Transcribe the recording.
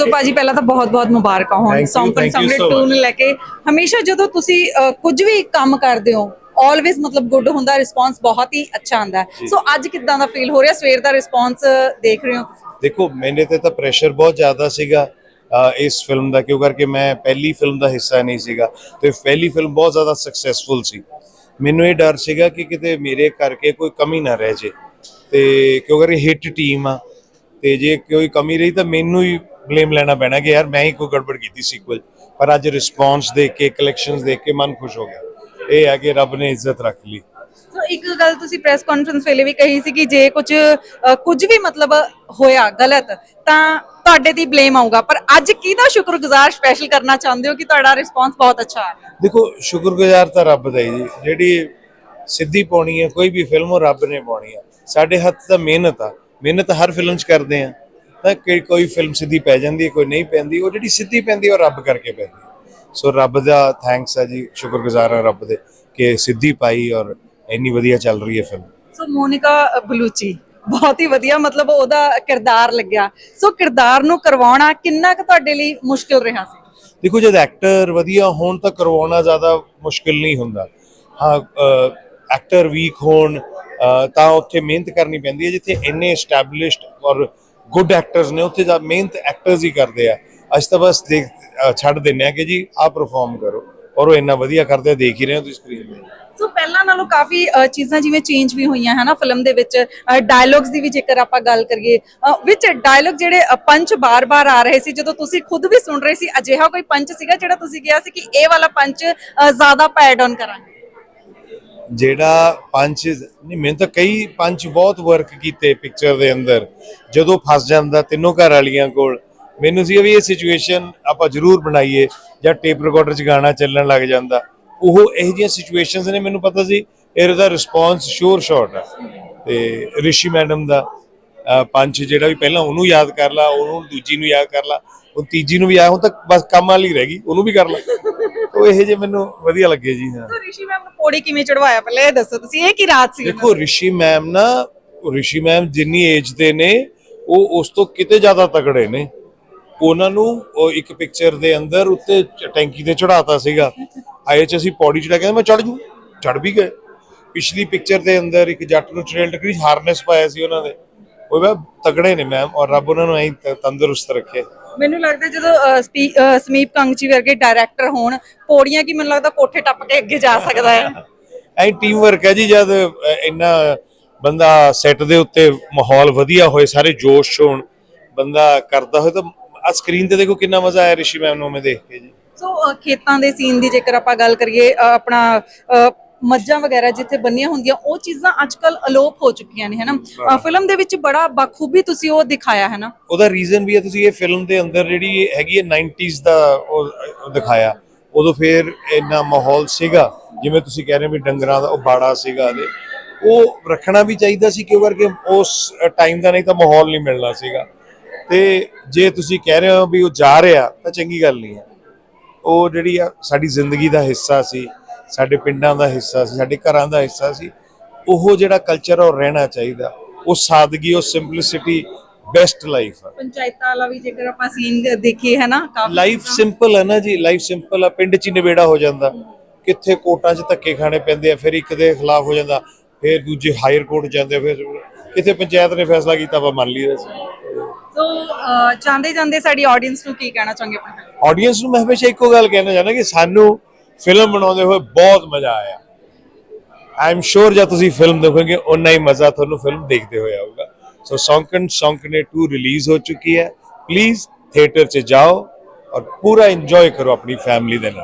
ਸੋ ਭਾਜੀ ਪਹਿਲਾਂ ਤਾਂ ਬਹੁਤ-ਬਹੁਤ ਮੁਬਾਰਕਾਂ ਹੋਣ। ਸੰਗਤ so ਟੂ. ਨੂੰ ਲੈ ਕੇ ਹਮੇਸ਼ਾ ਜਦੋਂ ਤੁਸੀਂ ਕੁਝ ਵੀ ਕੰਮ ਕਰਦੇ ਹੋ ਆਲਵੇਜ਼ ਮਤਲਬ ਗੁੱਡ ਹੁੰਦਾ ਰਿਸਪੌਂਸ ਬਹੁਤ ਹੀ ਅੱਛਾ ਆਉਂਦਾ। ਹੈ ਸੋ ਅੱਜ ਕਿਦਾਂ ਦਾ ਫੀਲ ਹੋ ਰਿਹਾ? ਸਵੇਰ ਦਾ ਰਿਸਪੌਂਸ ਦੇਖ ਰਹੇ ਹੋ ਦੇਖੋ ਮੈਨੇ ਤੇ ਤਾਂ ਪ੍ਰੈਸ਼ਰ ਬਹੁਤ ਜ਼ਿਆਦਾ ਸੀਗਾ ਇਸ ਫਿਲਮ ਦਾ ਕਿਉਂ ਕਰਕੇ ਮੈਂ ਪਹਿਲੀ ਫਿਲਮ ਦਾ ਹਿੱਸਾ ਨਹੀਂ ਸੀਗਾ। ਤੇ ਪਹਿਲੀ ਫਿਲਮ ਬਹੁਤ ਜ਼ਿਆਦਾ ਸਕਸੈਸਫੁਲ ਸੀ। ਮੈਨੂੰ ਇਹ ਡਰ ਸੀਗਾ ਕਿ ਕਿਤੇ ਮੇਰੇ ਕਰਕੇ ਕੋਈ ਕਮੀ ਨਾ ਰਹਿ ਜੇ। ਤੇ ਕਿਉਂ ਕਰਕੇ ਹਿੱਟ ਟੀਮ ਆ। ਤੇ ਜੇ ਕੋਈ ਕਮੀ ਰਹੀ ਤਾਂ ਮੈਨੂੰ ਹੀ ਬਲੇਮ ਲੈਣਾ ਪੈਣਾ ਕਿ ਯਾਰ ਮੈਂ ਹੀ ਕੋਈ ਗੜਬੜ ਕੀਤੀ ਸੀਕਵਲ ਪਰ ਅੱਜ ਰਿਸਪੌਂਸ ਦੇਖ ਕੇ ਕਲੈਕਸ਼ਨਸ ਦੇਖ ਕੇ ਮਨ ਖੁਸ਼ ਹੋ ਗਿਆ। ਇਹ ਹੈ ਕਿ ਰੱਬ ਨੇ ਇੱਜ਼ਤ ਰੱਖ ਲਈ। ਸੋ ਇੱਕ ਗੱਲ ਤੁਸੀਂ ਪ੍ਰੈਸ ਕਾਨਫਰੰਸ ਵੇਲੇ ਵੀ ਕਹੀ ਸੀ ਕਿ ਜੇ ਕੁਝ ਕੁਝ ਵੀ ਮਤਲਬ ਹੋਇਆ ਗਲਤ ਤਾਂ ਤੁਹਾਡੇ ਤੇ ਬਲੇਮ ਆਊਗਾ। ਪਰ ਅੱਜ ਕਿਹਦਾ ਸ਼ੁਕਰਗੁਜ਼ਾਰ ਸਪੈਸ਼ਲ ਕਰਨਾ ਚਾਹੁੰਦੇ ਹੋ ਕਿ ਤੁਹਾਡਾ ਰਿਸਪੌਂਸ ਬਹੁਤ ਅੱਛਾ ਆ ਰਿਹਾ ਦੇਖੋ ਸ਼ੁਕਰਗੁਜ਼ਾਰ ਤਾਂ ਰੱਬ ਦਾ ਹੀ ਜੀ। ਜਿਹੜੀ ਸਿੱਧੀ ਪਾਉਣੀ ਹੈ ਕੋਈ ਵੀ ਫਿਲਮ ਉਹ ਰੱਬ ਨੇ ਪਾਉਣੀ ਆ ਸਾਡੇ ਹੱਥ ਤਾਂ ਮਿਹਨਤ ਆ। ਮਿਹਨਤ ਹਰ ਫਿਲਮ 'ਚ ਕਰਦੇ ਆ। ਤਾਂ ਕਿ ਕੋਈ ਫਿਲਮ ਸਿੱਧੀ ਪੈ ਜਾਂਦੀ ਹੈ ਕੋਈ ਨਹੀਂ ਪੈਂਦੀ ਉਹ ਜਿਹੜੀ ਸਿੱਧੀ ਪੈਂਦੀ ਹੈ, ਉਹ ਰੱਬ ਕਰਕੇ ਪੈਂਦੀ ਹੈ। ਸੋ ਰੱਬ ਦਾ ਥੈਂਕਸ ਆ ਜੀ ਸ਼ੁਕਰਗੁਜ਼ਾਰ ਆ ਰੱਬ ਦੇ ਕਿ ਸਿੱਧੀ ਪਾਈ ਔਰ ਇੰਨੀ ਵਧੀਆ ਚੱਲ ਰਹੀ ਹੈ ਫਿਲਮ ਸੋ ਮੋਨਿਕਾ ਬਲੂਚੀ ਬਹੁਤ ਹੀ ਵਧੀਆ ਮਤਲਬ ਉਹਦਾ ਕਿਰਦਾਰ ਲੱਗਿਆ। ਸੋ ਕਿਰਦਾਰ ਨੂੰ ਕਰਵਾਉਣਾ ਕਿੰਨਾ ਕੁ ਤੁਹਾਡੇ ਲਈ ਮੁਸ਼ਕਿਲ ਰਿਹਾ ਸੀ? ਦੇਖੋ ਜਦ ਐਕਟਰ ਵਧੀਆ ਹੋਣ ਤਾਂ ਕਰਵਾਉਣਾ ਜ਼ਿਆਦਾ ਮੁਸ਼ਕਿਲ ਨਹੀਂ ਹੁੰਦਾ। ਹਾਂ ਐਕਟਰ ਵੀਕ ਹੋਣ ਤਾਂ ਉੱਥੇ ਮਿਹਨਤ ਕਰਨੀ ਪੈਂਦੀ ਹੈ ਜਿੱਥੇ ਇੰਨੇ ਐਸਟੈਬਲਿਸ਼ਡ ਔਰ ਗੁੱਡ ਐਕਟਰਸ ਨੇ ਉੱਥੇ ਜਾ ਮਿਹਨਤ ਐਕਟਰਸ ਹੀ ਕਰਦੇ ਆ। ਅਸੀਂ ਤਾਂ ਬਸ ਦੇਖ ਛੱਡ ਦਿੰਨੇ ਆ ਕਿ ਜੀ ਆਹ ਪਰਫਾਰਮ ਕਰੋ। ਔਰ ਉਹ ਇੰਨਾ ਵਧੀਆ ਕਰਦੇ ਦੇਖ ਹੀ ਰਹੇ ਹੋ ਤੁਸੀਂ ਸਕਰੀਨ ਤੇ ਸੋ ਪਹਿਲਾਂ ਨਾਲੋਂ ਕਾਫੀ ਚੀਜ਼ਾਂ ਜਿਵੇਂ ਚੇਂਜ ਵੀ ਹੋਈਆਂ ਹੈ ਫਿਲਮ ਦੇ ਵਿੱਚ ਡਾਇਲੌਗਸ ਦੀ ਵੀ ਜੇਕਰ ਆਪਾਂ ਗੱਲ ਕਰੀਏ ਵਿੱਚ ਡਾਇਲੌਗ ਜਿਹੜੇ ਪੰਚ ਬਾਰ-ਬਾਰ ਆ ਰਹੇ ਸੀ ਜਦੋਂ ਤੁਸੀਂ ਖੁਦ ਵੀ ਸੁਣ ਰਹੇ ਸੀ ਅਜਿਹਾ ਕੋਈ ਪੰਚ ਸੀਗਾ ਜਿਹੜਾ ਤੁਸੀਂ ਕਿਹਾ ਸੀ ਕਿ ਇਹ ਵਾਲਾ ਪੰਚ ਅ, ਜ਼ਿਆਦਾ ਪੈਡ ਆਨ ਕਰਾਂਗੇ। ਜਿਹੜਾ ਪੰਚ ਨਹੀਂ ਮੈਨੂੰ ਤਾਂ ਕਈ ਪੰਚ ਬਹੁਤ ਵਰਕ ਕੀਤੇ ਪਿਕਚਰ ਦੇ ਅੰਦਰ। ਜਦੋਂ ਫਸ ਜਾਂਦਾ ਤਿੰਨੋਂ ਘਰ ਵਾਲੀਆਂ ਕੋਲ ਮੈਨੂੰ ਸੀ ਵੀ ਇਹ ਸਿਚੁਏਸ਼ਨ ਆਪਾਂ ਜ਼ਰੂਰ ਬਣਾਈਏ ਜਾਂ ਟੇਪ ਰਿਕਾਰਡਰ 'ਚ ਗਾਣਾ ਚੱਲਣ ਲੱਗ ਜਾਂਦਾ। ਉਹ ਇਹੋ ਜਿਹੀਆਂ ਸਿਚੁਏਸ਼ਨਸ ਨੇ ਮੈਨੂੰ ਪਤਾ ਸੀ ਇਹਦਾ ਰਿਸਪੌਂਸ ਸ਼ੋਰ ਸ਼ਾਟ ਆ। ਤੇ ਰਿਸ਼ੀ ਮੈਡਮ ਦਾ ਅਹ, ਪੰਚ ਜਿਹੜਾ ਵੀ ਪਹਿਲਾਂ ਉਹਨੂੰ ਯਾਦ ਕਰ ਲਾ ਉਹਨੂੰ ਦੂਜੀ ਨੂੰ ਯਾਦ ਕਰ ਲਾ ਉਹ ਤੀਜੀ ਨੂੰ ਵੀ ਆ ਹੁਣ ਤੱਕ ਬਸ ਕੰਮ ਵਾਲੀ ਰਹਿ ਗਈ ਉਹਨੂੰ ਵੀ ਕਰ ਲਾ। ਉਹ ਇਹੋ ਜਿਹੇ ਮੈਨੂੰ ਵਧੀਆ ਲੱਗੇ ਜੀ ਹਾਂ। ਸੋ ਰਿਸ਼ੀ ਮੈਮ ਨੂੰ ਪੌੜੀ ਕਿਵੇਂ ਚੜਵਾਇਆ ਪਹਿਲੇ ਇਹ ਦੱਸੋ ਤੁਸੀਂ ਇਹ ਕੀ ਰਾਤ ਸੀ? ਦੇਖੋ ਰਿਸ਼ੀ ਮੈਮ ਨਾ ਰਿਸ਼ੀ ਮੈਮ ਜਿੰਨੀ ਏਜ ਦੇ ਨੇ ਉਹ ਉਸ ਤੋਂ ਕਿਤੇ ਜ਼ਿਆਦਾ ਤਕੜੇ ਨੇ। ਉਹਨਾਂ ਨੂੰ ਉਹ ਇੱਕ ਪਿਕਚਰ ਦੇ ਅੰਦਰ ਉੱਤੇ ਟੈਂਕੀ ਤੇ ਚੜਾਤਾ ਸੀਗਾ। ਆਏ ਚ ਅਸੀਂ ਪੌੜੀ ਚੜਾ ਕੇ ਮੈਂ ਚੜ ਜੂ ਚੜ ਵੀ ਗਏ। ਪਿਛਲੀ ਪਿਕਚਰ ਦੇ ਅੰਦਰ ਇੱਕ ਜੱਟ ਨੂੰ ਟ੍ਰੇਲ ਟਕਰੀ ਹਾਰਨੈਸ ਪਾਇਆ ਸੀ ਉਹਨਾਂ ਦੇ। ਉਹ ਵਾ ਤਗੜੇ ਨੇ ਮੈਮ ਔਰ ਰੱਬ ਉਹਨਾਂ ਨੂੰ ਐਂ ਤੰਦਰੁਸਤ ਰੱਖੇ। ਮੈਨੂੰ ਲੱਗਦਾ ਜਦੋਂ ਸਮੀਪ ਕੰਗਚੀ ਵਰਗੇ ਡਾਇਰੈਕਟਰ ਹੋਣ ਪੌੜੀਆਂ ਕੀ ਮੈਨੂੰ ਲੱਗਦਾ ਕੋਠੇ ਟੱਪ ਕੇ ਅੱਗੇ ਜਾ ਸਕਦਾ ਹੈ। ਐਂ ਟੀਮ ਵਰਕ ਹੈ ਜੀ ਜਦ ਇੰਨਾ ਬੰਦਾ ਸੈੱਟ ਦੇ ਉੱਤੇ ਮਾਹੌਲ ਵਧੀਆ ਹੋਏ ਸਾਰੇ ਜੋਸ਼ ਹੋਣ ਬੰਦਾ ਕਰਦਾ ਹੋਏ ਤਾਂ ਆ ਸਕਰੀਨ ਤੇ ਦੇਖੋ ਕਿੰਨਾ ਮਜ਼ਾ ਆਇਆ ਰਿਸ਼ੀ ਮੈਮ ਨੂੰ ਮੈਂ ਦੇਖ ਕੇ ਜੀ। ਸੋ ਖੇਤਾਂ ਦੇ ਸੀਨ ਦੀ ਜੇਕਰ ਆਪਾਂ ਗੱਲ ਕਰੀਏ ਆਪਣਾ ਮੱਝਾਂ ਵਗੈਰਾ ਜਿੱਥੇ ਬੰਨੀਆਂ ਹੁੰਦੀਆਂ ਉਹ ਚੀਜ਼ਾਂ ਅੱਜਕੱਲ ਅਲੋਪ ਹੋ ਚੁੱਕੀਆਂ ਨੇ ਹੈਨਾ? ਫਿਲਮ ਦੇ ਵਿੱਚ ਬੜਾ ਬਖੂਬੀ ਤੁਸੀਂ ਉਹ ਦਿਖਾਇਆ ਹੈ ਨਾ ਉਹਦਾ ਰੀਜ਼ਨ ਵੀ ਹੈ ਤੁਸੀਂ ਇਹ ਫਿਲਮ ਦੇ ਅੰਦਰ ਜਿਹੜੀ ਹੈਗੀ ਹੈ 90s ਦਾ ਉਹ ਦਿਖਾਇਆ। ਉਦੋਂ ਫਿਰ ਇੰਨਾ ਮਾਹੌਲ ਸੀਗਾ ਜਿਵੇਂ ਤੁਸੀਂ ਕਹਿ ਰਹੇ ਵੀ ਡੰਗਰਾਂ ਦਾ ਉਹ ਬਾੜਾ ਸੀਗਾ ਦੇ ਉਹ ਰੱਖਣਾ ਵੀ ਚਾਹੀਦਾ ਸੀ ਕਿਉਂ ਕਰਕੇ ਉਸ ਟਾਈਮ ਦਾ ਨਹੀਂ ਤਾਂ ਮਾਹੌਲ ਨਹੀਂ ਮਿਲਣਾ ਸੀਗਾ। ਤੇ ਜੇ ਤੁਸੀਂ ਕਹਿ ਰਹੇ ਹੋ ਵੀ ਉਹ ਜਾ ਰਿਹਾ ਤਾਂ ਚੰਗੀ ਗੱਲ ਨਹੀਂ ਹੈ। ਉਹ ਜਿਹੜੀ ਆ ਸਾਡੀ ਜ਼ਿੰਦਗੀ ਦਾ ਹਿੱਸਾ ਸੀ ਸਾਡੇ ਪਿੰਡਾਂ ਦਾ ਹਿੱਸਾ ਸੀ ਸਾਡੇ ਘਰਾਂ ਦਾ ਹਿੱਸਾ ਸੀ ਉਹ ਜਿਹੜਾ ਕਲਚਰ ਉਹ ਰਹਿਣਾ ਚਾਹੀਦਾ। ਉਹ ਸਾਦਗੀ ਉਹ ਸਿੰਪਲਿਸਿਟੀ ਬੈਸਟ ਲਾਈਫ ਹੈ ਪੰਚਾਇਤਾਂ ਵਾਲਾ ਵੀ ਜੇਕਰ ਆਪਾਂ ਸੀਨ ਦੇਖੀਏ ਹੈ ਨਾ ਲਾਈਫ ਸਿੰਪਲ ਹੈ ਨਾ ਜੀ ਲਾਈਫ ਸਿੰਪਲ ਆ ਪਿੰਡ 'ਚ ਨਿਬੇੜਾ ਹੋ ਜਾਂਦਾ। ਕਿੱਥੇ ਕੋਟਾਂ 'ਚ ਧੱਕੇ ਖਾਣੇ ਪੈਂਦੇ ਆ ਫਿਰ ਇੱਕ ਦੇ ਖਿਲਾਫ ਹੋ ਜਾਂਦਾ ਫਿਰ ਦੂਜੇ ਹਾਇਰ ਕੋਰਟ ਜਾਂਦੇ ਫਿਰ ਕਿਤੇ ਪੰਚਾਇਤ ਨੇ ਫੈਸਲਾ ਕੀਤਾ ਵਾ ਮੰਨ ਲਈਦਾ ਸੀ ਸੋ ਜਾਂਦੇ ਜਾਂਦੇ ਸਾਡੀ ਆਡੀਅנס ਨੂੰ ਕੀ ਕਹਿਣਾ ਚਾਹੁੰਗੇ ਆਪਣੇ ਆਡੀਅנס ਨੂੰ ਮੈਂ ਹਮੇਸ਼ਾ ਇੱਕੋ ਗੱਲ ਕਹਿਣਾ ਚਾਹੁੰਦਾ ਕਿ ਸਾਨੂੰ ਫਿਲਮ ਬਣਾਉਂਦੇ ਹੋਏ ਬਹੁਤ ਮਜ਼ਾ ਆਇਆ। ਆਈ ਐਮ ਸ਼ੋਰ ਜਦ ਤੁਸੀਂ ਫਿਲਮ ਦੇਖੋਗੇ ਉਨਾ ਹੀ ਮਜ਼ਾ ਤੁਹਾਨੂੰ ਫਿਲਮ ਦੇਖਦੇ ਹੋਏ ਆਊਗਾ। ਸੋ ਸ਼ੌਂਕਨ ਸੌਂਕਣੇ 2 ਰਿਲੀਜ਼ ਹੋ ਚੁੱਕੀ ਹੈ। ਪਲੀਜ਼ ਥੀਏਟਰ 'ਚ ਜਾਓ ਔਰ ਪੂਰਾ ਇੰਜੋਏ ਕਰੋ ਆਪਣੀ ਫੈਮਿਲੀ ਦੇ ਨਾਲ।